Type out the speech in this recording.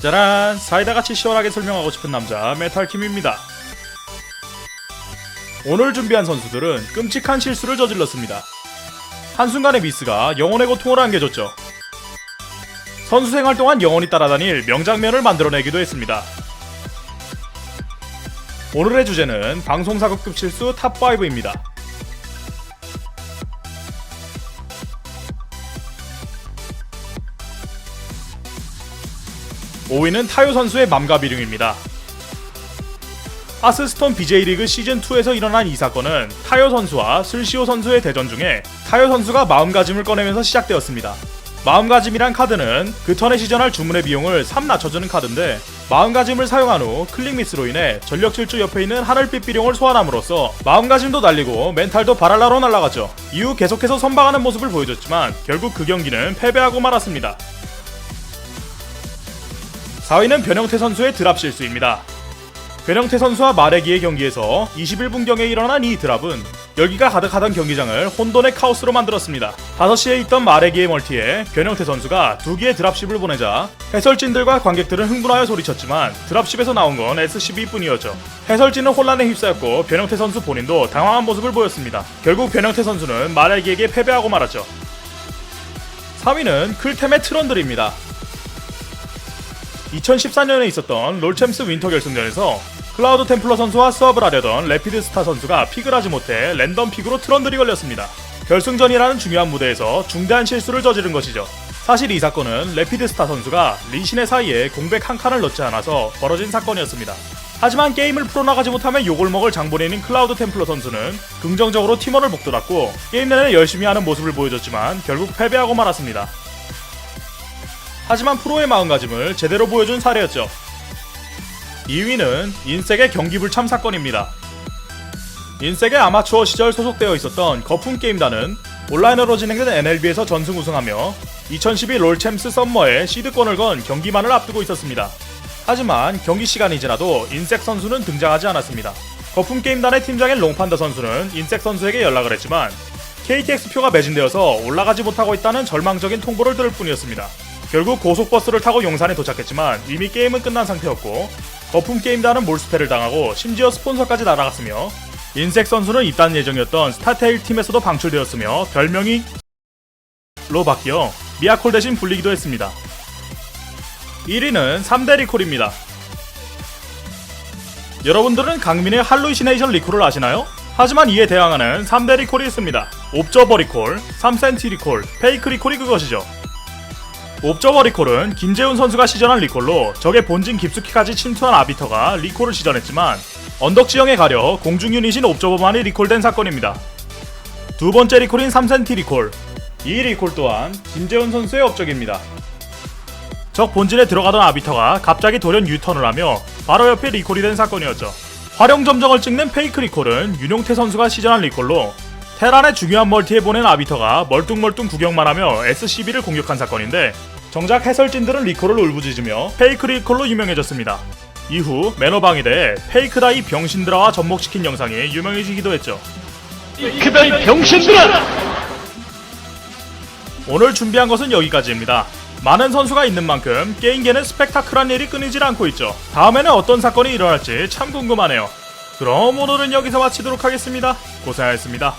짜란 사이다같이 시원하게 설명하고 싶은 남자 메탈킴입니다. 오늘 준비한 선수들은 끔찍한 실수를 저질렀습니다. 한순간의 미스가 영혼의 고통을 안겨줬죠. 선수 생활 동안 영원히 따라다닐 명장면을 만들어내기도 했습니다. 오늘의 주제는 방송사고급 실수 탑5입니다 5위는 타요 선수의 맘가비룡입니다. 아스스톤 BJ리그 시즌2에서 일어난 이 사건은 타요 선수와 슬시오 선수의 대전 중에 타요 선수가 마음가짐을 꺼내면서 시작되었습니다. 마음가짐이란 카드는 그 턴에 시전할 주문의 비용을 3 낮춰주는 카드인데 마음가짐을 사용한 후 클릭 미스로 인해 전력 질주 옆에 있는 하늘빛 비룡을 소환함으로써 마음가짐도 날리고 멘탈도 바랄라로 날아갔죠. 이후 계속해서 선방하는 모습을 보여줬지만 결국 그 경기는 패배하고 말았습니다. 4위는 변형태 선수의 드랍 실수입니다. 변형태 선수와 마레기의 경기에서 21분경에 일어난 이 드랍은 열기가 가득하던 경기장을 혼돈의 카오스로 만들었습니다. 5시에 있던 마레기의 멀티에 변형태 선수가 두 개의 드랍십을 보내자 해설진들과 관객들은 흥분하여 소리쳤지만 드랍십에서 나온 건 SCB뿐이었죠. 해설진은 혼란에 휩싸였고 변형태 선수 본인도 당황한 모습을 보였습니다. 결국 변형태 선수는 마레기에게 패배하고 말았죠. 3위는 클템의 트런들입니다. 2014년에 있었던 롤챔스 윈터 결승전에서 클라우드 템플러 선수와 수업을 하려던 레피드 스타 선수가 픽을 하지 못해 랜덤 픽으로 트런들이 걸렸습니다. 결승전이라는 중요한 무대에서 중대한 실수를 저지른 것이죠. 사실 이 사건은 레피드 스타 선수가 리신의 사이에 공백 한 칸을 넣지 않아서 벌어진 사건이었습니다. 하지만 게임을 풀어나가지 못하면 욕을 먹을 장본인인 클라우드 템플러 선수는 긍정적으로 팀원을 복돋았고 게임 내내 열심히 하는 모습을 보여줬지만 결국 패배하고 말았습니다. 하지만 프로의 마음가짐을 제대로 보여준 사례였죠. 2위는 인색의 경기 불참 사건입니다. 인색의 아마추어 시절 소속되어 있었던 거품게임단은 온라인으로 진행된 NLB에서 전승 우승하며 2012 롤챔스 썸머에 시드권을 건 경기만을 앞두고 있었습니다. 하지만 경기 시간이 지나도 인색 선수는 등장하지 않았습니다. 거품게임단의 팀장인 롱판더 선수는 인색 선수에게 연락을 했지만 KTX표가 매진되어서 올라가지 못하고 있다는 절망적인 통보를 들을 뿐이었습니다. 결국 고속버스를 타고 용산에 도착했지만 이미 게임은 끝난 상태였고 거품 게임단은 몰수패를 당하고 심지어 스폰서까지 날아갔으며 인색 선수는 입단 예정이었던 스타테일 팀에서도 방출되었으며 별명이 로 바뀌어 미아콜 대신 불리기도 했습니다. 1위는 3대 리콜입니다. 여러분들은 강민의 할루시네이션 리콜을 아시나요? 하지만 이에 대항하는 3대 리콜이 있습니다. 옵저버 리콜, 3센티 리콜, 페이크 리콜이 그것이죠. 옵저버 리콜은 김재훈 선수가 시전한 리콜로 적의 본진 깊숙이까지 침투한 아비터가 리콜을 시전했지만 언덕 지형에 가려 공중 유닛인 옵저버만이 리콜된 사건입니다. 두 번째 리콜인 3센티 리콜. 이 리콜 또한 김재훈 선수의 업적입니다. 적 본진에 들어가던 아비터가 갑자기 돌연 유턴을 하며 바로 옆에 리콜이 된 사건이었죠. 활용 점정을 찍는 페이크 리콜은 윤용태 선수가 시전한 리콜로 테란의 중요한 멀티에 보낸 아비터가 멀뚱멀뚱 구경만 하며 SCB를 공격한 사건인데 정작 해설진들은 리콜을 울부짖으며 페이크 리콜로 유명해졌습니다. 이후 매너방에 대해 페이크다이 병신들아와 접목시킨 영상이 유명해지기도 했죠. 그다이 병신들아! 오늘 준비한 것은 여기까지입니다. 많은 선수가 있는 만큼 게임계는 스펙타클한 일이 끊이질 않고 있죠. 다음에는 어떤 사건이 일어날지 참 궁금하네요. 그럼 오늘은 여기서 마치도록 하겠습니다. 고생하셨습니다.